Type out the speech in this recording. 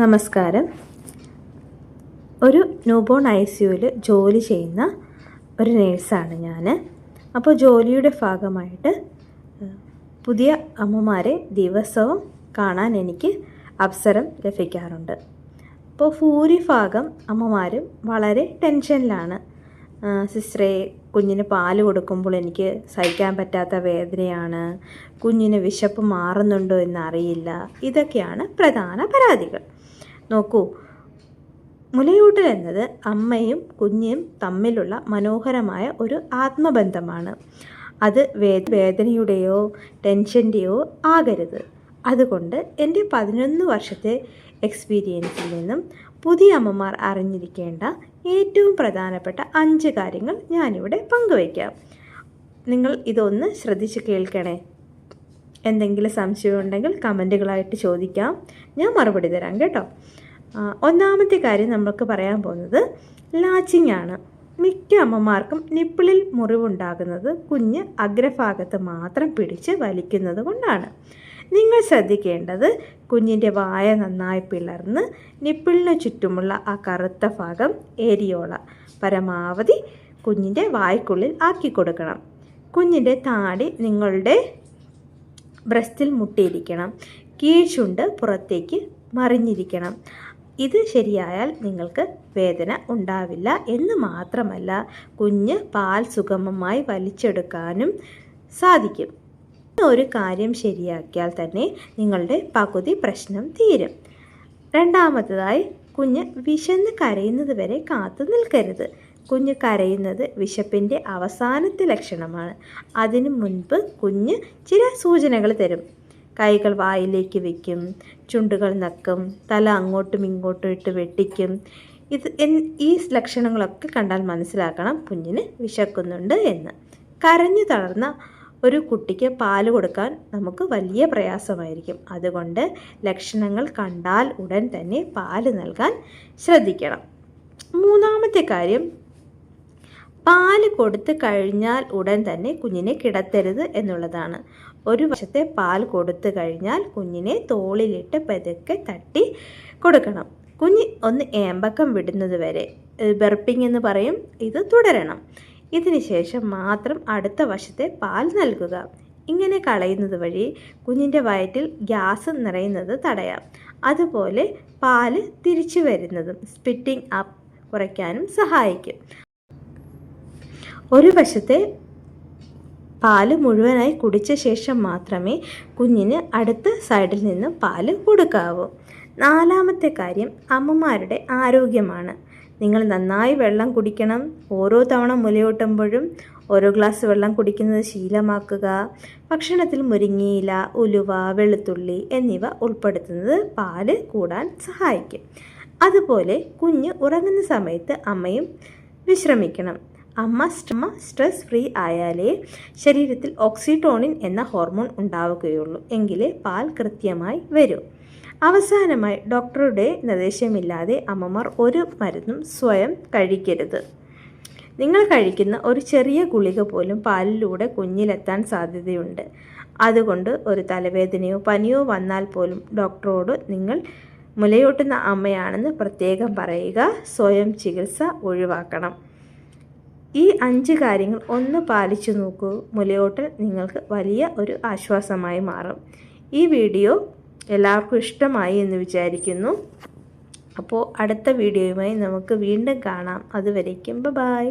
നമസ്കാരം. ഒരു newborn I സിയുവിൽ ജോലി ചെയ്യുന്ന ഒരു നേഴ്സാണ് ഞാൻ അപ്പോൾ ജോലിയുടെ ഭാഗമായിട്ട് പുതിയ അമ്മമാരെ ദിവസവും കാണാൻ എനിക്ക് അവസരം ലഭിക്കാറുണ്ട്. അപ്പോൾ ഭൂരിഭാഗം അമ്മമാരും വളരെ ടെൻഷനിലാണ് സിസ്റ്ററെ കുഞ്ഞിന് പാൽ കൊടുക്കുമ്പോൾ എനിക്ക് സഹിക്കാൻ പറ്റാത്ത വേദനയാണ്. കുഞ്ഞിന് വിശപ്പ് മാറുന്നുണ്ടോ എന്നറിയില്ല. ഇതൊക്കെയാണ് പ്രധാന പരാതികൾ. നോക്കൂ മുലയൂട്ടൽ എന്നത് അമ്മയും കുഞ്ഞും തമ്മിലുള്ള മനോഹരമായ ഒരു ആത്മബന്ധമാണ്. അത് വേദനയുടെയോ ടെൻഷന്റെയോ ആകരുത്. അതുകൊണ്ട് എന്റെ പതിനൊന്ന് വർഷത്തെ എക്സ്പീരിയൻസിൽ നിന്നും പുതിയ അമ്മമാർ അറിഞ്ഞിരിക്കേണ്ട ഏറ്റവും പ്രധാനപ്പെട്ട അഞ്ച് കാര്യങ്ങൾ ഞാനിവിടെ പങ്കുവയ്ക്കാം. നിങ്ങൾ ഇതൊന്ന് ശ്രദ്ധിച്ച് കേൾക്കണേ. എന്തെങ്കിലും സംശയം ഉണ്ടെങ്കിൽ കമന്റുകളായിട്ട് ചോദിക്കാം. ഞാൻ മറുപടി തരാം കേട്ടോ. ഒന്നാമത്തെ കാര്യം നമ്മൾക്ക് പറയാൻ പോകുന്നത് ലാച്ചിങ് ആണ് മിക്ക അമ്മമാർക്കും നിപ്പിളിൽ മുറിവുണ്ടാകുന്നത് കുഞ്ഞ് അഗ്രഭാഗത്ത് മാത്രം പിടിച്ച് വലിക്കുന്നത് കൊണ്ടാണ്. നിങ്ങൾ ശ്രദ്ധിക്കേണ്ടത് കുഞ്ഞിന്റെ വായ നന്നായി പിളർന്ന് നിപ്പിളിന് ചുറ്റുമുള്ള ആ കറുത്ത ഭാഗം ഏരിയോള പരമാവധി കുഞ്ഞിന്റെ വായ്ക്കുള്ളിൽ ആക്കി കൊടുക്കണം. കുഞ്ഞിന്റെ താടി നിങ്ങളുടെ ബ്രസ്റ്റിൽ മുട്ടിയിരിക്കണം. കീഴ്ചുണ്ട് പുറത്തേക്ക് മറിഞ്ഞിരിക്കണം. ഇത് ശരിയായാൽ നിങ്ങൾക്ക് വേദന ഉണ്ടാവില്ല എന്ന് മാത്രമല്ല കുഞ്ഞ് പാൽ സുഗമമായി വലിച്ചെടുക്കാനും സാധിക്കും. ഒരു കാര്യം ശരിയാക്കിയാൽ തന്നെ നിങ്ങളുടെ പകുതി പ്രശ്നം തീരും. രണ്ടാമത്തതായി കുഞ്ഞ് വിശന്ന് കരയുന്നത് വരെ കാത്തു നിൽക്കരുത്. കുഞ്ഞ് കരയുന്നത് വിശപ്പിന്റെ അവസാനത്തെ ലക്ഷണമാണ്. അതിനു മുൻപ് കുഞ്ഞ് ചില സൂചനകൾ തരും. കൈകൾ വായിലേക്ക് വയ്ക്കും ചുണ്ടുകൾ നക്കും തല അങ്ങോട്ടും ഇങ്ങോട്ടും ഇട്ട് വെട്ടിക്കും. ഇത് ഈ ലക്ഷണങ്ങളൊക്കെ കണ്ടാൽ മനസ്സിലാക്കണം കുഞ്ഞിന് വിശക്കുന്നുണ്ട് എന്ന്. കരഞ്ഞു തളർന്ന ഒരു കുട്ടിക്ക് പാൽ കൊടുക്കാൻ നമുക്ക് വലിയ പ്രയാസമായിരിക്കും. അതുകൊണ്ട് ലക്ഷണങ്ങൾ കണ്ടാൽ ഉടൻ തന്നെ പാൽ നൽകാൻ ശ്രദ്ധിക്കണം. മൂന്നാമത്തെ കാര്യം പാൽ കൊടുത്തു കഴിഞ്ഞാൽ ഉടൻ തന്നെ കുഞ്ഞിനെ കിടത്തരുത് എന്നുള്ളതാണ്. ഒരു വശത്തെ പാൽ കൊടുത്തു കഴിഞ്ഞാൽ കുഞ്ഞിനെ തോളിലിട്ട് പതുക്കെ തട്ടി കൊടുക്കണം. കുഞ്ഞ് ഒന്ന് ഏമ്പക്കം വിടുന്നത് വരെ ബെർപ്പിംഗ് എന്ന് പറയും. ഇത് തുടരണം. ഇതിന് ശേഷം മാത്രം അടുത്ത വശത്തെ പാൽ നൽകുക. ഇങ്ങനെ കളയുന്നത് വഴി കുഞ്ഞിന്റെ വയറ്റിൽ ഗ്യാസ് നിറയുന്നത് തടയാം. അതുപോലെ പാൽ തിരിച്ചു വരുന്നതും സ്പിറ്റിംഗ് അപ്പ് കുറയ്ക്കാനും സഹായിക്കും. ഒരു വശത്തെ പാൽ മുഴുവനായി കുടിച്ച ശേഷം മാത്രമേ കുഞ്ഞിന് അടുത്ത സൈഡിൽ നിന്ന് പാൽ കൊടുക്കാവൂ. നാലാമത്തെ കാര്യം അമ്മമാരുടെ ആരോഗ്യമാണ്. നിങ്ങൾ നന്നായി വെള്ളം കുടിക്കണം. ഓരോ തവണ മുലയൂട്ടുമ്പോഴും ഓരോ ഗ്ലാസ് വെള്ളം കുടിക്കുന്നത് ശീലമാക്കുക. ഭക്ഷണത്തിൽ മുരിങ്ങയില ഉലുവ വെളുത്തുള്ളി എന്നിവ ഉൾപ്പെടുത്തുന്നത് പാൽ കൂടാൻ സഹായിക്കും. അതുപോലെ കുഞ്ഞ് ഉറങ്ങുന്ന സമയത്ത് അമ്മയും വിശ്രമിക്കണം. അമ്മ അമ്മ സ്ട്രെസ് ഫ്രീ ആയാലേ ശരീരത്തിൽ ഓക്സിറ്റോണിൻ എന്ന ഹോർമോൺ ഉണ്ടാവുകയുള്ളൂ. എങ്കിലേ പാൽ കൃത്യമായി വരൂ. അവസാനമായി ഡോക്ടറുടെ നിർദ്ദേശമില്ലാതെ അമ്മമാർ ഒരു മരുന്നും സ്വയം കഴിക്കരുത്. നിങ്ങൾ കഴിക്കുന്ന ഒരു ചെറിയ ഗുളിക പോലും പാലിലൂടെ കുഞ്ഞിലെത്താൻ സാധ്യതയുണ്ട്. അതുകൊണ്ട് ഒരു തലവേദനയോ പനിയോ വന്നാൽ പോലും ഡോക്ടറോട് നിങ്ങൾ മുലയൂട്ടുന്ന അമ്മയാണെന്ന് പ്രത്യേകം പറയുക. സ്വയം ചികിത്സ ഒഴിവാക്കണം. ഈ അഞ്ച് കാര്യങ്ങൾ ഒന്ന് പാലിച്ചു നോക്കൂ. മുലയോട്ടൽ നിങ്ങൾക്ക് വലിയ ഒരു ആശ്വാസമായി മാറും. ഈ വീഡിയോ എല്ലാവർക്കും ഇഷ്ടമായി എന്ന് വിചാരിക്കുന്നു. അപ്പോൾ അടുത്ത വീഡിയോയുമായി നമുക്ക് വീണ്ടും കാണാം. അതുവരേക്കും ബൈ